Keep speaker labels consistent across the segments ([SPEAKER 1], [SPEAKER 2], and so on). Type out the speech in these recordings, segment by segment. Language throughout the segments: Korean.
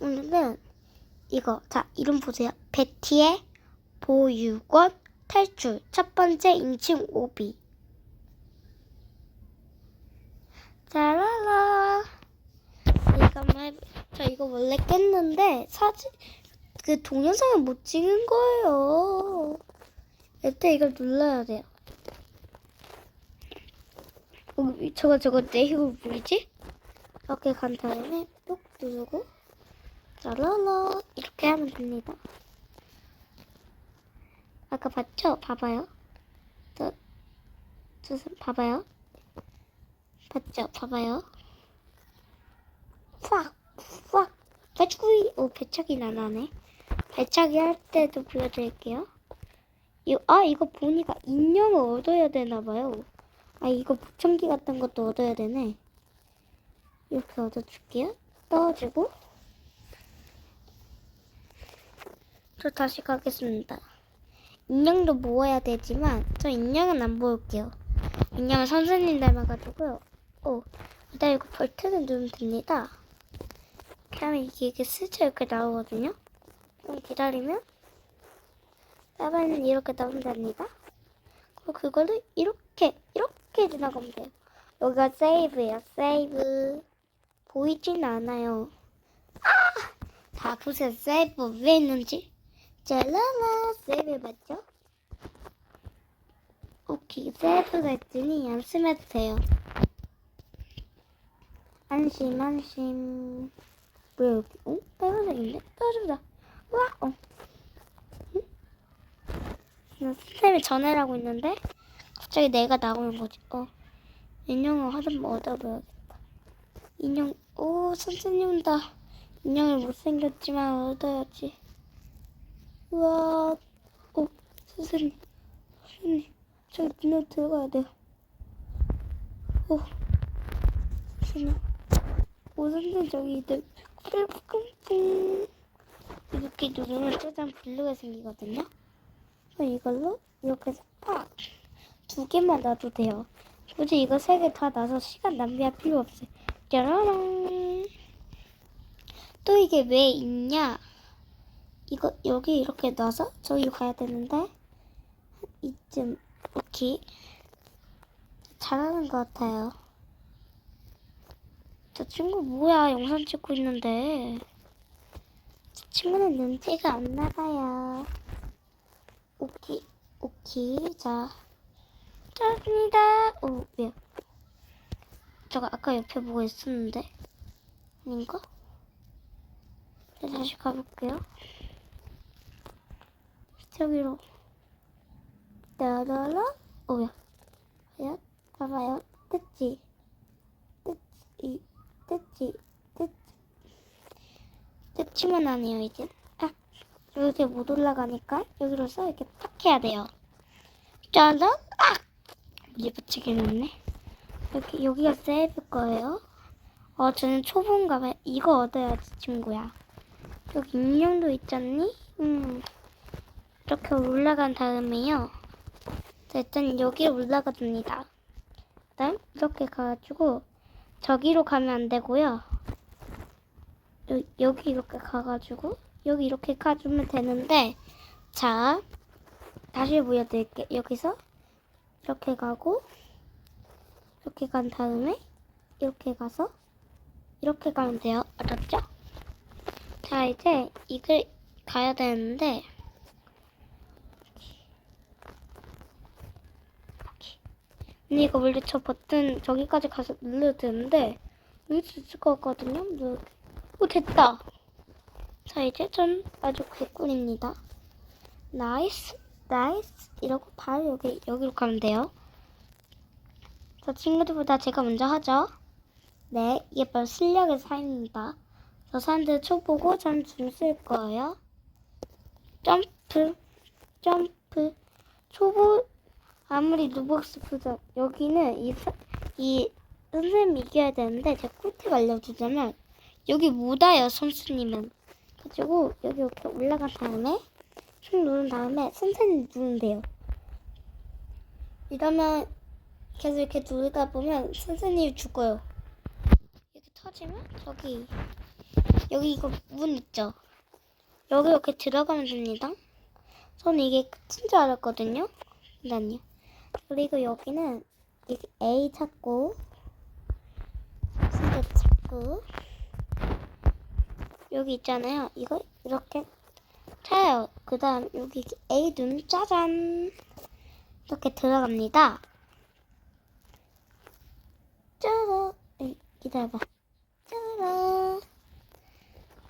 [SPEAKER 1] 오늘은 이거. 자, 이름 보세요. 베티의 보육원 탈출. 첫 번째 인칭 오비. 짜라라. 해보... 저 이거 원래 깼는데 사진 그 동영상을 못 찍은 거예요. 이때 이걸 눌러야 돼요. 어, 저거 저거 내 이거 뭐지? 이렇게 간 다음에 뚝 누르고 짜라라 이렇게 하면 됩니다. 아까 봤죠? 봐봐요. 저, 저 봐봐요. 봤죠? 봐봐요. 팍! 팍! 배추기! 오, 배차기 나나네. 배차기 할 때도 보여드릴게요. 이, 아, 이거 보니까 인형을 얻어야 되나봐요. 아, 이거 보청기 같은 것도 얻어야 되네. 이렇게 얻어줄게요. 떠주고. 저 다시 가겠습니다. 인형도 모아야 되지만, 저 인형은 안 모을게요. 인형은 선생님 닮아가지고요. 오, 이거 버튼을 누르면 됩니다. 그러면 이게, 이게 슬쩍 이렇게 나오거든요. 좀 기다리면, 따발은 이렇게 나오면 됩니다. 그리고 그거를 이렇게, 이렇게 지나가면 돼요. 여기가 세이브예요, 세이브. 보이진 않아요. 아! 다 보세요, 세이브 왜 있는지. 짤라라, 세이브 맞죠? 오케이, 세이브가 있으니 연습해도 돼요. 안심, 안심. 뭐야, 여기, 어? 빨간색인데? 떨어진다. 와, 어. 응? 나 선생님이 전화를 있는데, 갑자기 내가 나오는 거지. 어. 인형을 하던 얻어보야겠다. 인형, 오, 선생님 온다. 인형이 못생겼지만 얻어야지. 우와, 오, 선생님. 선생님, 저기 눈에 들어가야 돼요. 오, 선생님. 오, 선생님, 저기 이제 뿡뿡뿡. 이렇게 누르면 짜잔 블루가 생기거든요. 이걸로 이렇게 해서 팍! 두 개만 놔도 돼요. 굳이 이거 세 개 다 놔서 시간 낭비할 필요 없어요. 짜라랑. 또 이게 왜 있냐? 이거 여기 이렇게 놔서 저기 가야 되는데 이쯤 오케이 잘하는 것 같아요. 저 친구 뭐야 영상 찍고 있는데 저 친구는 눈치가 안 나가요. 오케이 오케이 자 짜입니다. 오 왜요? 저거 아까 옆에 보고 있었는데 아닌가? 네, 다시 가볼게요. 저기로. 따라라. 오야. 야. 봐봐요. 뜯지. 뜯지. 뜯지. 뜯지만 안 해요 이제. 딱 여기 못 올라가니까 여기로서 이렇게 탁 해야 돼요. 짜잔. 아! 이제 붙이게 놓네. 여기 여기가 세이브 거예요. 어 저는 초보인가 봐요. 이거 얻어야지 친구야. 여기 인형도 있잖니? 음 이렇게 올라간 다음에요. 자, 일단 여기 올라가 줍니다. 그다음 이렇게 가가지고 저기로 가면 안 되고요. 여, 여기 이렇게 가가지고 여기 이렇게 가주면 되는데 자 다시 보여드릴게요. 여기서 이렇게 가고 이렇게 간 다음에 이렇게 가서 이렇게 가면 돼요. 알았죠? 자 이제 이걸 가야 되는데 근데 이거 원래 저 버튼 저기까지 가서 눌러도 되는데 누를 수 있을 것 같거든요. 누... 오 됐다. 자 이제 전 아주 개꿀입니다. 나이스 나이스 이러고 바로 여기 여기로 가면 돼요. 저 친구들보다 제가 먼저 하죠. 네 이게 바로 실력의 삶입니다. 저 사람들 초보고 전 줄 쓸 거예요. 점프 점프 초보 아무리 부자 여기는 이, 사- 이 선생님이 이겨야 되는데 제가 꿀팁 알려주자면 여기 못 와요 선수님은 가지고 여기 이렇게 올라간 다음에 총 누른 다음에 선생님 돼요 이러면 계속 이렇게 누르다 보면 선생님이 죽어요 이렇게 터지면 저기 여기 여기 이거 문 있죠? 여기 이렇게 들어가면 됩니다. 저는 이게 끝인 줄 알았거든요. 아니요. 그리고 여기는 이렇게 A 찾고 C 찾고 여기 있잖아요. 이거 이렇게 차요. 그 다음 여기 A 눈 짜잔 이렇게 들어갑니다. 짜라 기다려봐. 짜라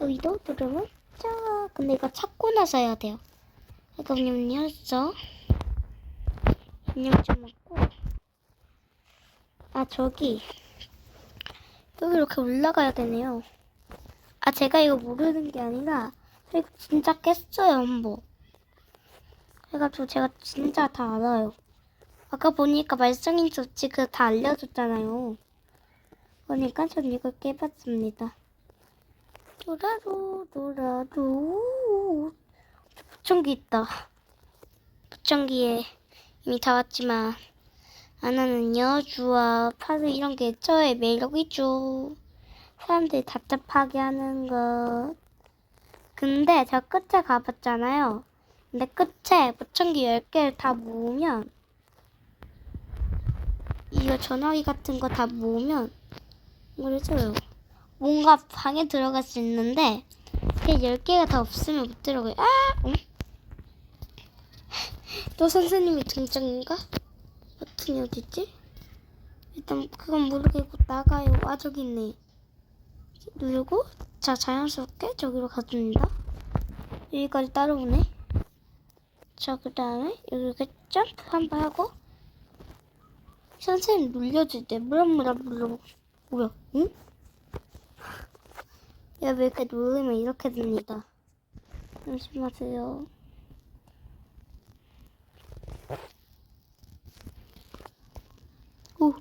[SPEAKER 1] 여기도 누르면 짜라 근데 이거 찾고 나서 해야 돼요. 잠깐만요. 했어. 인형 좀 먹고 아 저기 여기 이렇게 올라가야 되네요. 아 제가 이거 모르는 게 아니라 이거 진짜 깼어요 한번. 그래가지고 제가 진짜 다 알아요. 아까 보니까 말썽인 조치 그 다 알려줬잖아요. 그러니까 전 이걸 깨봤습니다. 노라로 노라로 부청기 있다. 부청기에 이미 다 왔지만 아나는 여주와 파도 이런 게 저의 매력이죠. 사람들이 답답하게 하는 것. 근데 저 끝에 가봤잖아요. 근데 끝에 무청기 10개를 다 모으면 이거 전화기 같은 거 다 모으면 뭐래서요 뭔가 방에 들어갈 수 있는데 그 10개가 다 없으면 못 들어가요. 아! 응? 또 선생님이 등장인가? 버튼이 어딨지? 일단 그건 모르겠고 나가요. 아 저기 있네. 누르고 자 자연스럽게 저기로 가줍니다. 여기까지 따라오네. 자 그 다음에 이렇게 점프 한번 하고 선생님 눌려줄 때 무럭무럭 물어 뭐야? 응? 여기 이렇게 누르면 이렇게 됩니다. 잠시만요. 오,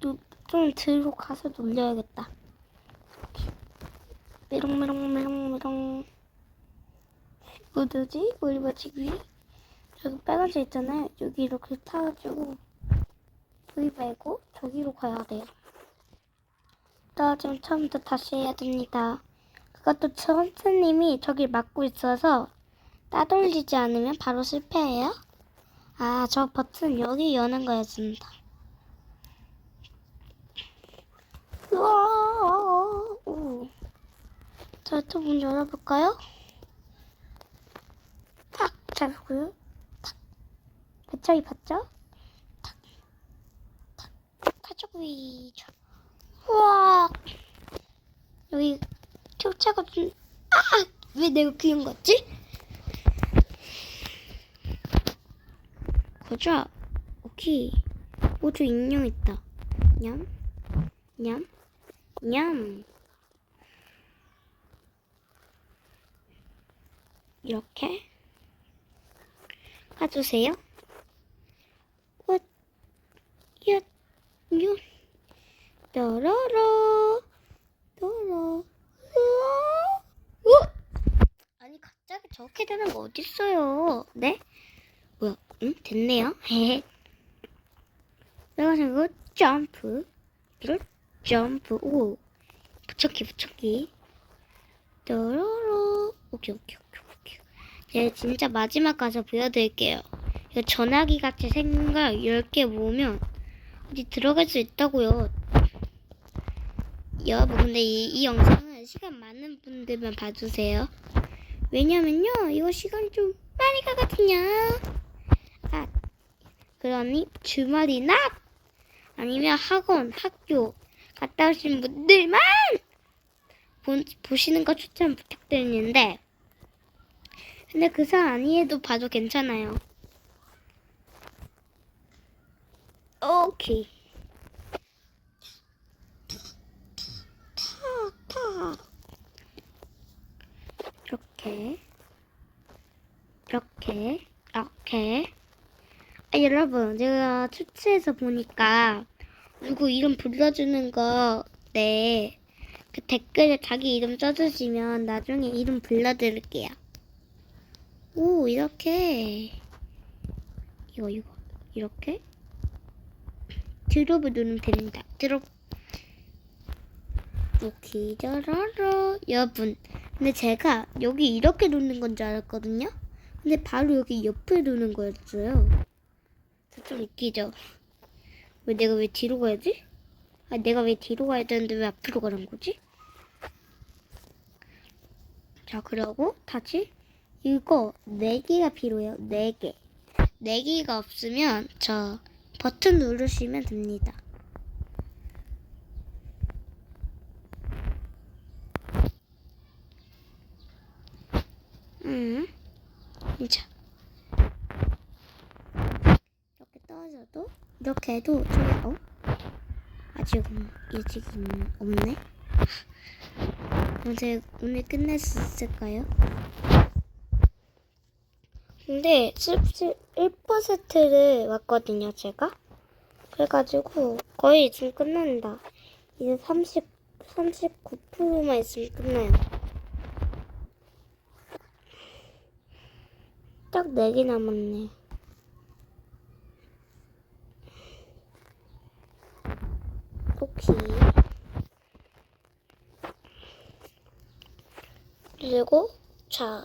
[SPEAKER 1] 누- 좀 뒤로 가서 놀려야겠다. 메롱 메롱 메롱 메롱. 어디지? 우리 마치기. 저기 빨간색 있잖아요. 여기 이렇게 타가지고 여기 말고 저기로 가야 돼요. 떨어지면 처음부터 다시 해야 됩니다. 그것도 선생님이 저길 막고 있어서 따돌리지 않으면 바로 실패해요. 아, 저 버튼 여기 여는 거였습니다. 우와, 오. 자, 또 문 열어볼까요? 탁, 잡고요. 탁. 배차이 봤죠? 탁, 탁, 가져구이. 우와. 여기 교차가 좀, 아! 왜 내가 그린 거지? 거자. 오케이. 오, 저 인형 있다. 냠, 냠, 냠. 이렇게 가주세요. 어, 얏, 얏, 떠러러, 떠러, 으아, 으 아니 갑자기 저렇게 되는 거 어딨어요? 네? 응? 됐네요. 그래가지고 점프, 이걸 점프, 오, 붙였기 붙였기. 떠러러, 오케이 오케이 오케이 오케이. 네, 진짜 마지막 가서 보여드릴게요. 이거 전화기 같이 생긴 걸 10개 모으면 어디 들어갈 수 있다고요. 여러분, 근데 이, 이 영상은 시간 많은 분들만 봐주세요. 왜냐면요, 이거 시간이 좀 많이 가거든요. 아, 그러니 주말이나 아니면 학원, 학교 갔다 오신 분들만 본, 보시는 거 추천 부탁드리는데 근데 그 사람 아니해도 봐도 괜찮아요. 오케이. 이렇게. 이렇게. 이렇게. 아, 여러분, 제가 추츠에서 보니까 누구 이름 불러주는 거, 네. 그 댓글에 자기 이름 써주시면 나중에 이름 불러드릴게요. 오, 이렇게. 이거, 이거. 이렇게. 드롭을 누르면 됩니다. 드롭. 오케이 짜라라 여러분 근데 제가 여기 이렇게 놓는 건 줄 알았거든요 근데 바로 여기 옆에 놓는 거였어요 저 좀 웃기죠 왜 내가 왜 뒤로 가야지? 아 내가 왜 뒤로 가야 되는데 왜 앞으로 가는 거지? 자 그러고 다시 이거 네 개가 필요해요 네 개. 네 개가 없으면 저 버튼 누르시면 됩니다. 음, 자 떨어져도 이렇게 해도 저기 어 아직은 아직은 없네. 오늘 오늘 끝낼 수 있을까요? 근데 1%를 왔거든요, 제가. 그래가지고 거의 지금 끝난다. 이제 30, 39%만 있으면 끝나요. 딱 4개 남았네. 오케이. 그리고, 자.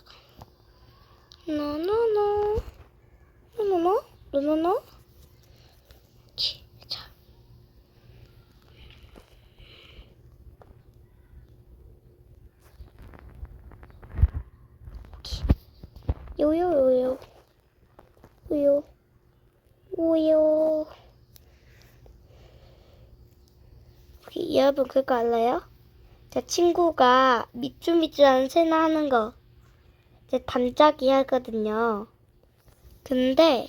[SPEAKER 1] 노노노. 노노노? 노노노 치, 자 치. 요요요요 요요 요요 혹시 여러분 그거 알아요? 제 친구가 미쭈미쭈라는 채널 하는 거 이제 단짝이 하거든요. 근데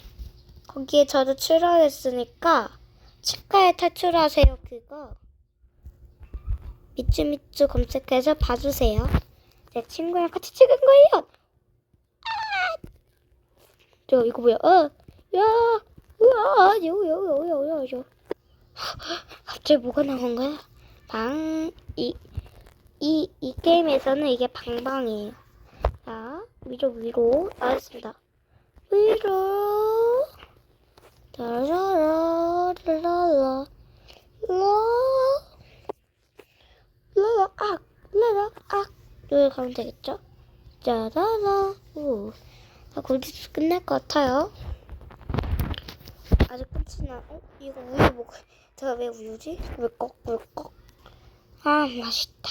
[SPEAKER 1] 거기에 저도 출연했으니까 치과에 탈출하세요 그거 미쭈미쭈 검색해서 봐주세요. 제 친구랑 같이 찍은 거예요. 아! 저 이거 뭐야? 어, 야, 우와, 요요요요요. 갑자기 뭐가 나온 거야? 방, 이, 이, 이 게임에서는 이게 방방이에요. 자, 위로 위로 나왔습니다. 위로 라라라 라라라 라 라라 악 라라 악 여기 가면 되겠죠? 짜라라 오. 자, 굴비스 끝날 것 같아요. 아직 끝이 나. 어? 이거 우유 먹. 제가 왜 우유지? 왜 꺽 왜 꺽? 아 맛있다.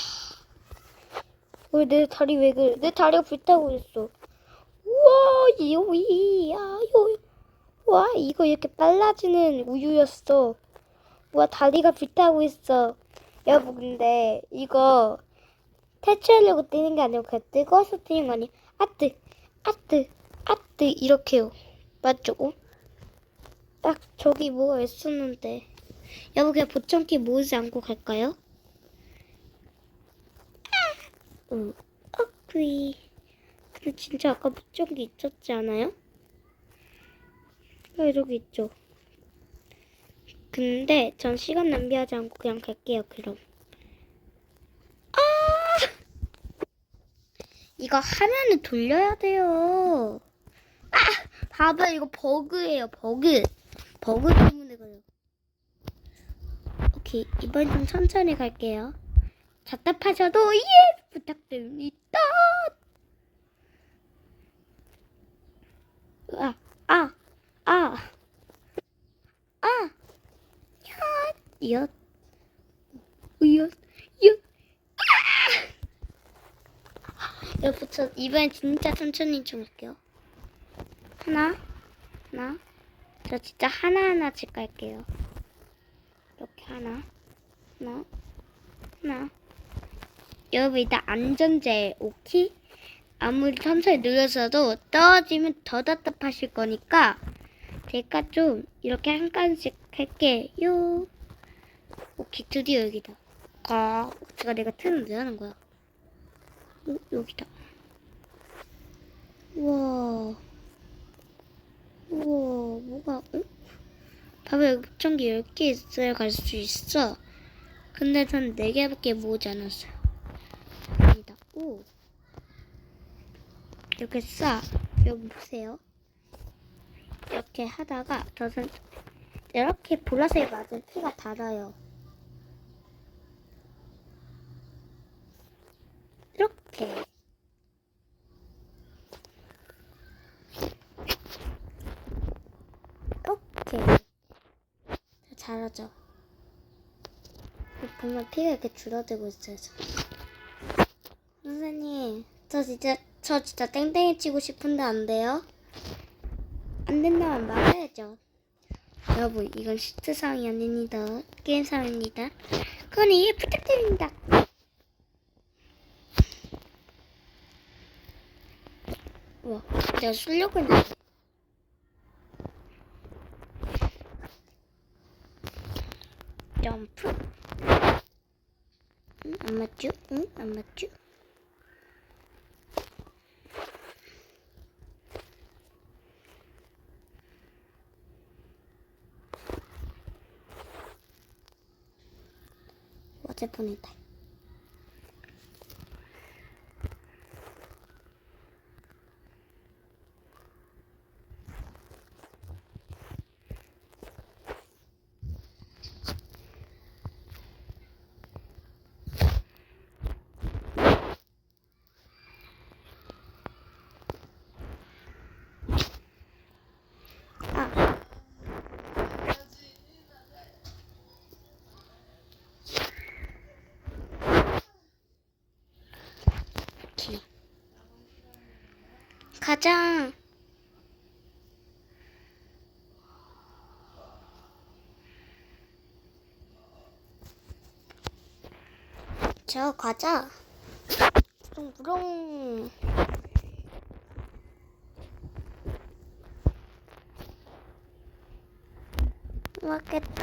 [SPEAKER 1] 왜내 다리 왜 그래? 내 다리가 불타고 있어. 우와, 요이, 야, 요. 와, 이거 이렇게 빨라지는 우유였어. 와, 다리가 불타고 있어. 여러분, 근데 이거 탈출하려고 뛰는 게 아니고 그냥 뜨거워서 뛰는 거 아니야? 아뜨, 아뜨, 아뜨, 이렇게요. 맞죠? 어? 딱 저기 뭐가 있었는데. 여러분, 그냥 보청기 모으지 않고 갈까요? 응. 어구이. 근데 진짜 아까 목적이 있었지 않아요? 아, 여기 있죠. 근데 전 시간 낭비하지 않고 그냥 갈게요, 그럼. 아! 이거 화면을 돌려야 돼요. 아! 봐봐요, 이거 버그예요, 버그. 버그 때문에 그래요. 오케이, 이번 좀 천천히 갈게요. 답답하셔도 예 부탁드립니다. 아, 아, 아, 아, 엿, 엿, 엿, 엿. 아! 여러분, 저 이번엔 진짜 천천히 좀 할게요. 하나, 하나. 저 진짜 하나하나씩 갈게요. 이렇게 하나, 하나, 하나. 여러분 일단 안전제 오키? 아무리 천천히 늘려서도 떨어지면 더 답답하실 거니까 제가 좀 이렇게 한 칸씩 할게요. 오케이 드디어 여기다. 아 제가 내가 틀은 왜 하는 거야? 어, 여기다. 우와. 우와 뭐가 응? 봐봐 여기 목청기 10개 있어야 갈 수 있어. 근데 전 4개밖에 모으지 않았어요 여기다 오! 이렇게 싹, 여기 보세요. 이렇게 하다가 저는 이렇게 보라색 맞은 피가 닳아요. 이렇게. 이렇게. 자라죠 보면 피가 이렇게 줄어들고 있어요. 저. 선생님, 저 진짜 저 진짜 땡땡이 치고 싶은데 안 돼요? 안 된다면 말해야죠. 여러분, 이건 시트상이 아닙니다. 게임상입니다. 그건 이해 부탁드립니다. 우와, 내가 쓰려고 했는데. 점프. 응, 안 맞죠? 응, 안 맞죠? 어제 보냈다. 가자. 저 가자. 부릉부릉. 맞겠다.